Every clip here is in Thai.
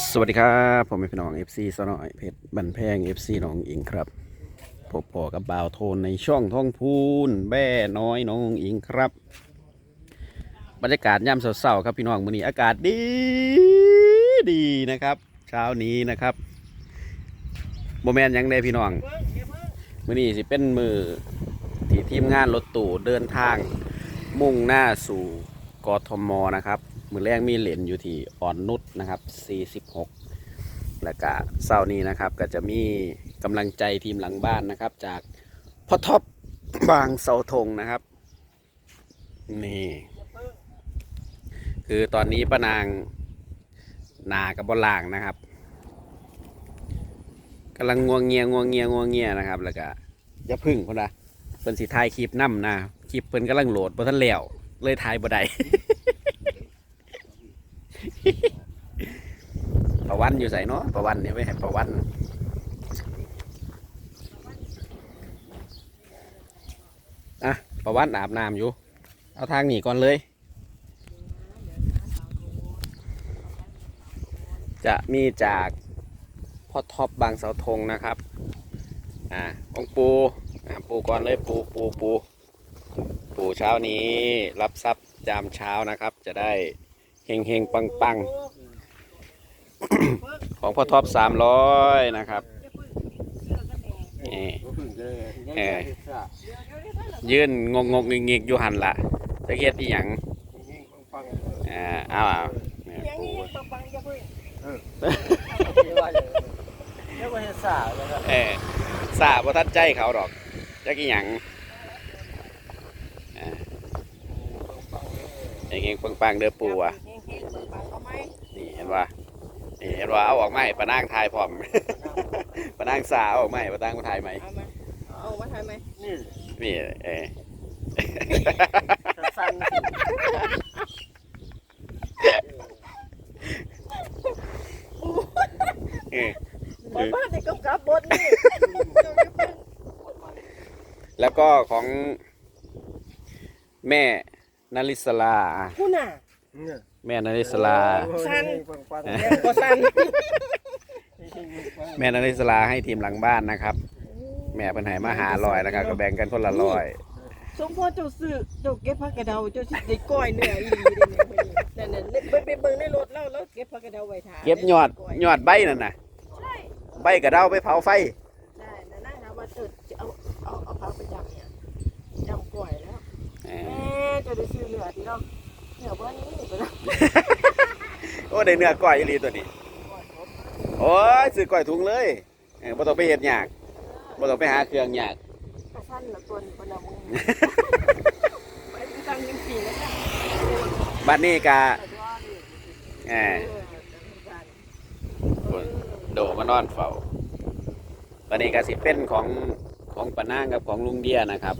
สวัสดีครับผมเป็นพี่น้อง FC สนอยเพชรบันแพง FC น้องอิงครับพบพอกับบ่าวโทนในช่องท้องพูนแบ่น้อยน้องอิงครับ บรรยากาศย่ำเศร้าๆครับพี่น้องมื้อนี้อากาศดีดีนะครับ เช้านี้นะครับโมแมนยังได้พี่น้องมื้อนี้สิเป็นมือที่ทีมงานรถตู้เดินทางมุ่งหน้าสู่กทมนะครับ มือแรกมีเหรียญอยู่ที่อ่อนนุชนะครับ 46 แล้วก็เศร้านี้นะครับ ก็จะมีกำลังใจทีมหลังบ้านนะครับ จากพ่อท็อปบางเสาธงนะครับ นี่ คือตอนนี้ป้านางนากับบอลล่างนะครับกำลังงวงเงียงวงเงียงวงเงียนะครับ แล้วก็อย่าพึ่งคนละเพิ่นสิถ่ายคลิปนํนะคลิปเพิ่นกำลังโหลดบ่ทันแล้วเลยถ่ายบ่ได้ ประวันอยู่ใส่เนาะประวันเนี่ยไม่ให้ประวันอะประวันอาบน้ำอยู่ เอาทางหนีก่อนเลย จะมีจากพ่อท็อปบางเสาธงนะครับ อ่าองปูอ่าปูก่อนเลยปูปูปูปูเช้านี้รับทรัพย์ยามเช้านะครับ จะได้ ฮงเฮงปังปังของพ่อท็อปสามร้อยนะครับนี่เออยืนงงงงเงิกอยู่หันละจะเฮ็ดอีหยังอ่าเอาเอาเนี่ยยังปูปังปังๆอย่าเพิ่งเออสาบ่ทันใจเขาดอกจักอีหยังอ่าเฮงๆปังเด้อปูอะ เฮงๆปังๆเอาไหม นี่เห็นว่า นี่เห็นว่าเอาออกมาให้ปะนางทายพร้อม ปะนางสาเอาออกมาให้ปะนางมาทายไหมเอาไหมเอามาทายไหมนี่เออเออบ้านบ้านเด็กกำกับบทนี่แล้วก็ของแม่นาริสลาผู้น่ะ แม่นาริสลาแม่ก็สั่นแม่นาริสลาให้ทีมหลังบ้านนะครับ แม่เพิ่นให้มาหาลอยนะครับก็แบ่งกันคนละร้อยสมพรเจ้าซื้อเจ้าเก็บผักกระเดาเจ้าสิได้ก้อยเนื้ออีหลีเด้เนี่ยนั่นๆไปไปเบิ่งในรถแล้วแล้วเก็บผักกระเดาไว้ท่าเก็บยอดยอดใบนั่นน่ะใช่ใบกระเด้าไปเผาไฟใช่นั่นนะว่าเจ้าจะเอาเอาเอาผักไปจำเนี่ยจำก้อยแล้วเอแม่อเจะได้ซื้อเนื้อที่เนาะ เนื้อบ้านนี้ไปแล้วโอ้ได้เนื้อก้อยอีหลีตัวนี้ โอ้ยซื้อก้อยถุงเลยเออบ่ต้องไปเฮ็ดยากบ่ต้องไปหาเครื่องยากกระสั้นละตัวนี้คนละมึงไปตั้งยังสี่แล้วจ้ะบัดนี้กะแต่ว่านี่เอเอออโดมานอนเฝ้าบัดนี้ก็สิเป็นของของปานางกับของลุงเดียนะครับ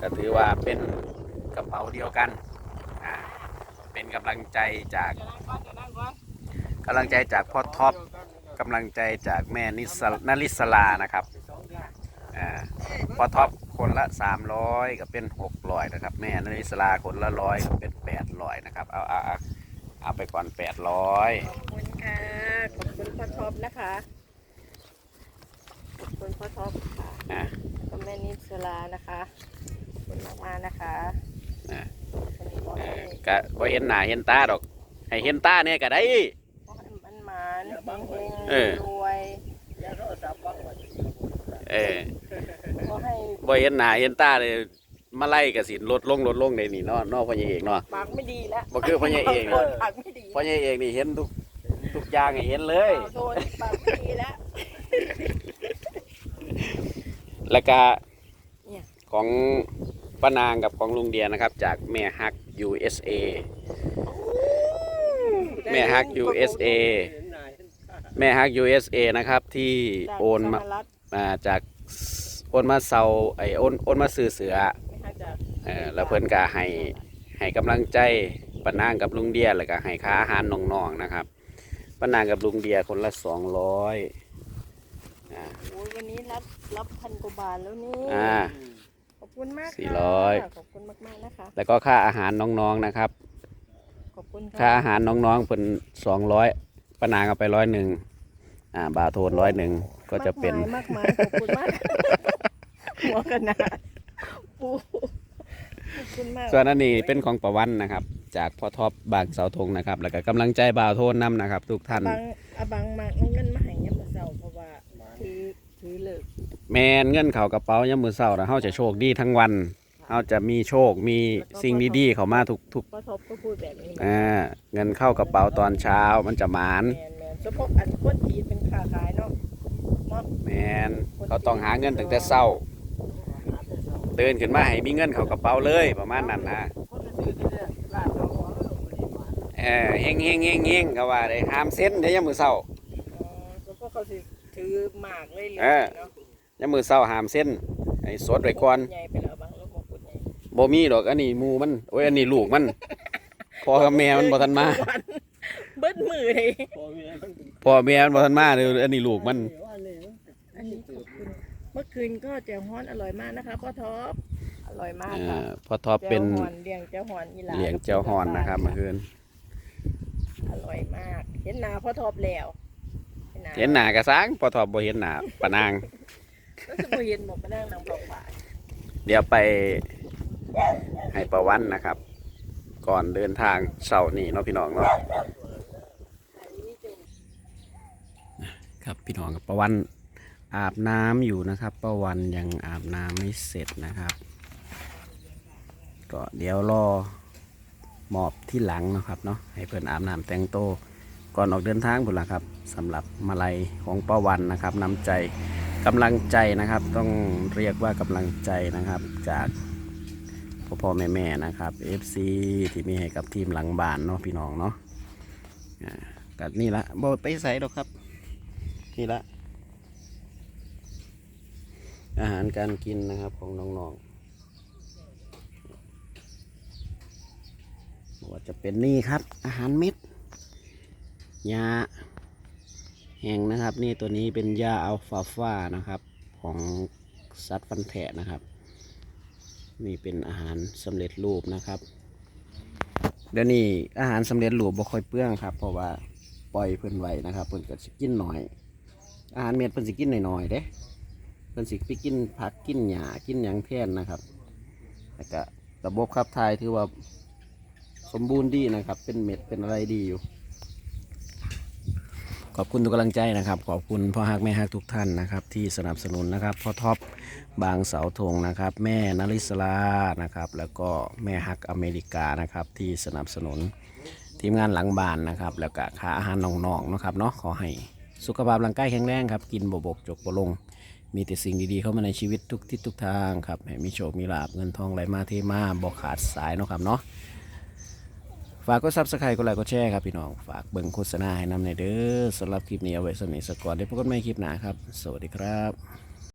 ก็ถือว่าเป็นกระเป๋าเดียวกันอ่า เป็นกำลังใจจากจะนั่งก่อนจะนั่งก่อนกำลังใจจากพ่อท็อปกำลังใจจากแม่นิสลนาริสลานะครับอ่าพ่อท็อปคนละ 300ก็เป็น600นะครับ แม่นาริสลาคนละร้อยก็เป็น 800นะครับเอาเอาเอาเอาไปก่อน 800 ขอบคุณค่ะ ขอบคุณพ่อท็อปนะคะ ขอบคุณพ่อท็อปค่ะอ่าก็แม่นิสลานะคะ ขอบคุณมากๆนะคะอ่าวันนี้ขอเอให้อ ก็บ่เห็นหน้าเห็นตาดอก ให้เห็นตาเนี่ยก็ได้ขอให้มันหมานเฮงเออๆรวยเออขอให้บ่เห็นหน้าเห็นตาเลยมาไล่กสิลดลงลดลงในนี่เนาะเนอพ่อใหญ่เอกเนาะ ปากไม่ดีแล้วบ่คือพ่อใหญ่เอกโทษปากไม่ดีพ่อใหญ่เอกนี่เห็นทุกทุกอย่างให้เห็นเลยโทษปากไม่ดีแล้ว แล้วก็เนี่ย ของ ป้านางกับของลุงเดียนะครับ จากแม่ฮัก USA แม่ฮัก USA แม่ฮัก USA นะครับที่จากโอนมาสหรัฐมาจากโอนมาเซาไอโอนโอนมาซื้อเสือไม่ฮักจากเออแล้วเพิ่นก็ให้ให้กำลังใจป้านางกับลุงเดียแล้วก็ให้ค่าอาหารน้องๆนะครับป้านางกับลุงเดียคนละสองร้อยอ่าโอ้ยวันนี้รับรับพันกว่าบาทแล้วนี่อ่าขอบ คุณมากสี่ค่ะร้อย ขอบคุณมากมากๆนะคะ แล้วก็ค่าอาหารน้องๆนะครับ ขอบคุณค่าอาหารน้องๆเพิ่นสองร้อยปานางเอาไปร้อยหนึ่งอ่าบาวโทนร้อยหนึ่งก็จะเป็น มากมายมากมายขอบคุณมากหัวขนาดปูขอบคุณมากส่วนอันนี้เป็นของประวันนะครับ จากพ่อท็อปบางเสาธงนะครับ แล้วก็กำลังใจบ่าวโทนนำนะครับ ทุกท่านบางอาบังมากเอาเงินมาให้ยามมื้อเช้าเพราะว่าถือถือเลิก แมนเงินเข่ากระเป๋ายามมือเศร้าแล้วเฮาจะโชคดีทั้งวันเฮาจะมีโชคมีสิ่งดีๆ เข้ามาทุกทุกพ่อทบก็พูดแบบนี้อ่าเงินเข้ากระเป๋าตอนเช้ามันจะหมานแมนแมนเฉพาะอันคนจีนเป็นค้าขายเนาะเนาะแมนเขาต้องหาเงินตั้งแต่เช้าตื่นขึ้นมาให้มีเงินเข้ากระเป๋าเลยประมาณนั้นนะเออเฮงเฮงเฮงเฮงเขาว่าได้ห้ามเส้นเดี๋ยวยามมือเศร้าอ๋อเฉพาะเขาสิถือหมากเลยเลยเออเนาะ ยามมือเศร้าห้ามเส้นให้สดไว้ก่อนใหญ่ไปแล้วบางลูกมงกุฎใหญ่บ่มีดอกอันนี้หมูมันโอ้ยอันนี้ลูกมันพ่อกับแม่มันบ่ทันมาเบิดมือเลยพ่อแม่มันบ่ทันมาเด้ออันนี้ลูกมันอันนี้ขอบคุณเมื่อคืนก็แจ่วฮ้อนอร่อยมากนะคะพ่อท็อปอร่อยมากอ่าค่ะพ่อท็อปเป็นแจ่วฮ้อนเลี้ยงแจ่วฮ้อนอีหลาเหลียงเจ้าฮอนนะครับเมื่อคืนอร่อยมาก เห็นหน้าพ่อท็อปแล้วเห็นหน้ากระซังพ่อท็อปบ่เห็นหน้าปะนาง ก็จะบ่เห็นหมกมานั่งนางบอกว่าเดี๋ยวไปให้ประวันนะครับ ก่อนเดินทางเสาร์นี้เนาะพี่น้องเนาะครับพี่น้องกับประวันอาบน้ำอยู่นะครับ ประวันยังอาบน้ำไม่เสร็จนะครับ ก็เดี๋ยวรอหมอบที่หลังเนาะครับเนาะให้เพื่อนอาบน้ำแต่งโตวก่อนออกเดินทางบุญละครับสำหรับมาลัยของประวันนะครับนำใจ กำลังใจนะครับ ต้องเรียกว่ากำลังใจนะครับ จากพ่อพ่อแม่แม่ๆนะครับ FC ที่มีให้กับทีมหลังบ้านเนาะพี่น้องเนาะกันี่ละบ่ไปใส่ดอกครับ นี่ละอาหารการกินนะครับของน้องๆว่าจะเป็นนี่ครับ อาหารเม็ดยา แหงนะครับ นี่ตัวนี้เป็นยาอัลฟาฟานะครับ ของสัตว์ฟันแทะนะครับ นี่เป็นอาหารสำเร็จรูปนะครับเดี๋ยวนี้อาหารสำเร็จรูปบ่ค่อยเปลืองครับ เพราะว่าปล่อยเพิ่นไว้นะครับเพิ่นก็สิกินหน่อย อาหารเม็ดเพิ่นสิกินหน่อยๆเด้เพิ่นสิไปกินผักกินหญ้ากินหยังแทนนะครับแล้วก็ระบบขับถ่ายถือว่าสมบูรณ์ดีนะครับ เป็นเม็ดเป็นอะไรดีอยู่ ขอบคุณทุกกำลังใจนะครับ ขอบคุณพ่อฮักแม่ฮักทุกท่านนะครับ ที่สนับสนุนนะครับพ่อท็อปบางเสาธงนะครับ แม่นริศลานะครับ แล้วก็แม่ฮักอเมริกานะครับที่สนับสนุนทีมงานหลังบ้านนะครับ แล้วก็ค่าอาหารน้องๆนะครับเนาะขอให้สุขภาพร่างกายแข็งแรงครับ กินบบกจกบลง มีแต่สิ่งดีๆเข้ามาในชีวิตทุกทิศทุกทางครับให้มีโชคมีลาบเงินทองไหลมาเทมาบอกขาดสายเนาะครับเนาะ ฝากกดซับสไครต์กดไลค์กดแชร์ครับพี่น้อง ฝากเบิ่งโฆษณาให้นำในอยเด้อสำหรับคลิปนี้เอาไว้สำหรับนิทสกอร์ได้พบกันใหม่คลิปหน้าครับ สวัสดีครับ